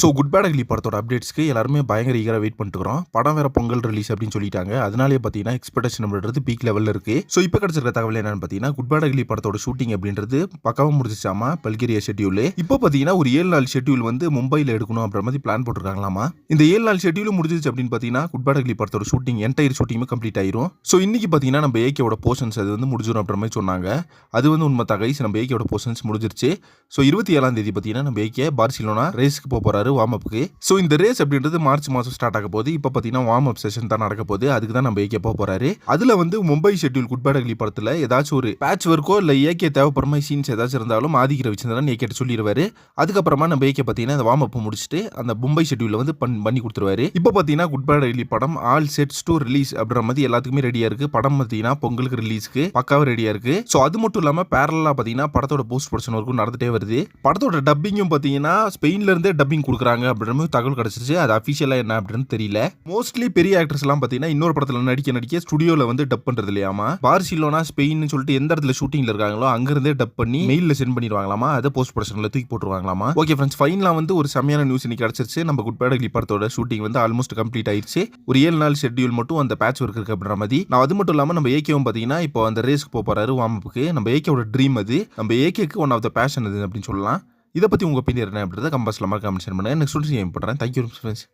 So good bad ugly படத்தோட அப்டேட்ஸ்க்கு எல்லாருமே பயங்கர ஈகராக வெயிட் பண்ணிட்டுருக்கோம் படம் வேற பொங்கல் ரிலீஸ் அப்படின்னு சொல்லிட்டாங்க. அதனாலே பார்த்தீங்கன்னா எக்ஸ்பெக்டேஷன் அப்படின்றது பீக் லெவலில் இருக்கு. ஸோ இப்போ கிடச்சிருக்க தகவல் என்னன்னு பார்த்தீங்கன்னா குட் பேட் அக்லி படத்தோட ஷூட்டிங் அப்படின்றது பக்கமாக முடிஞ்சிச்சாமா? பல்கேரியா ஷெட்யூல் இப்போ பார்த்தீங்கன்னா ஒரு ஏழு நாள் ஷெட்யூல் வந்து மும்பையில் எடுக்கணும் அப்படின்ற மாதிரி பிளான் போட்டிருக்காங்களாமா? இந்த ஏழு நாள் ஷெட்யூல் முடிஞ்சிச்சு அப்படின்னு பார்த்தீங்கன்னா குட் பேட் அக்லி படத்தோட ஷூட்டிங் என்டையர் ஷூட்டிங்கும் கம்ப்ளீட் ஆயிரும். ஸோ இன்னைக்கு பார்த்தீங்கன்னா நம்ம ஏகேவோட போர்ஷன்ஸ் அது வந்து முடிஞ்சிடும் அப்படின்ற மாதிரி சொன்னாங்க. அது வந்து உண்மை தகைஸ் நம்ம ஏகேவோட போர்ஷன்ஸ் முடிஞ்சிருச்சு. ஸோ இருபத்தி ஏழாம் தேதி பார்த்தீங்கன்னா நம்ம ஏகே பார்சிலோனா ரேஸுக்கு போக போறாரு வார்ம் அப்புக்கு ஸோ இந்த ரேஸ் அப்படின்றது மார்ச் மாதம் ஸ்டார்ட் ஆக போகுது. இப்போ பார்த்தீங்கன்னா வார்ம் அப் செஷன் தான் நடக்க போகுது. அதுக்கு தான் நம்ம ஏகே போக போறாரு. அதில் வந்து மும்பை ஷெட்யூல் குட்பேட் அக்லி படத்தில் ஏதாச்சும் ஒரு பேட்ச் ஒர்க்கோ இல்லை ஏகே தேவைப்படுற மாதிரி சீன்ஸ் ஏதாச்சும் இருந்தாலும் ஆதிக்க ரவிச்சந்திரன் ஏகேட்ட சொல்லிடுவாரு அதுக்கப்புறமா நம்ம ஏகே பார்த்தீங்கன்னா அந்த வார்ம் அப் முடிச்சுட்டு அந்த மும்பை ஷெட்யூலில் வந்து பண் பண்ணி கொடுத்துருவாரு. இப்போ பார்த்தீங்கன்னா குட் பேட் படம் ஆல் செட்ஸ் டு ரிலீஸ் அப்படின்ற மாதிரி எல்லாத்துக்குமே ரெடியாக இருக்கு. படம் பார்த்தீங்கன்னா பொங்கலுக்கு ரிலீஸ்க்கு பக்காவே ரெடியாக இருக்கு. ஸோ அது மட்டும் இல்லாமல் பேரலாக பார்த்தீங்கன்னா படத்தோட போஸ்ட் ப்ரொடக்ஷன் ஒர்க்கும் நடந்துட்டே வருது. படத்தோட டப்பிங்கும் பார்த்தீங்கன்னா ஸ்பெயின்ல இருந்தே டப்பிங் கொடுக்குறாங்க அப்படின்னு தகவல் கிடச்சிருச்சு. அது அஃபிஷியலாக என்ன அப்படின்னு தெரியல. மோஸ்ட்லி பெரிய ஆக்டர்ஸ் எல்லாம் பார்த்தீங்கன்னா இன்னொரு படத்தில் நடிக்க நடிக்க ஸ்டுடியோவில் வந்து டப் பண்ணுறது இல்லையாமா? பார்சிலோனா ஸ்பெயின் சொல்லிட்டு எந்த இடத்துல ஷூட்டிங்கில் இருக்காங்களோ அங்கிருந்தே டப் பண்ணி மெயிலில் சென்ட் பண்ணிடுவாங்களாமா? அதை போஸ்ட் ப்ரொடக்ஷனில் தூக்கி போட்டுருவாங்களாமா? ஓகே ஃப்ரெண்ட்ஸ் ஃபைனலாக வந்து ஒரு செம்மையான நியூஸ் இன்னைக்கு கிடச்சிருச்சு. நம்ம குட் பேட் அக்லி படத்தோட ஷூட்டிங் வந்து ஆல்மோஸ்ட் கம்ப்ளீட் ஆயிடுச்சு ஒரு ஏழு நாள் ஷெட்யூல் மட்டும் அந்த பேட்ச் ஒர்க் இருக்கு அப்படின்ற மாதிரி. நான் அது மட்டும் இல்லாமல் நம்ம ஏகேவும் பார்த்தீங்கன்னா இப்போ அந்த ரேஸ்க்கு போக போறாரு நம்ம ஏகேவோட ட்ரீம் அது. நம்ம ஏகேக்கு ஒன் ஆஃப் த பேஷன் அது அப்படின்னு சொல்லலாம். இதை பற்றி உங்கள் ஒப்பீனியர் என்ன அப்படின்றத கம்பஸ்ல மாதிரி கமெண்ட் பண்ணுங்க. நெக்ஸ்ட் ஏன் பண்ணுறேன் தேங்க்யூ ஃப்ரெண்ட்ஸ்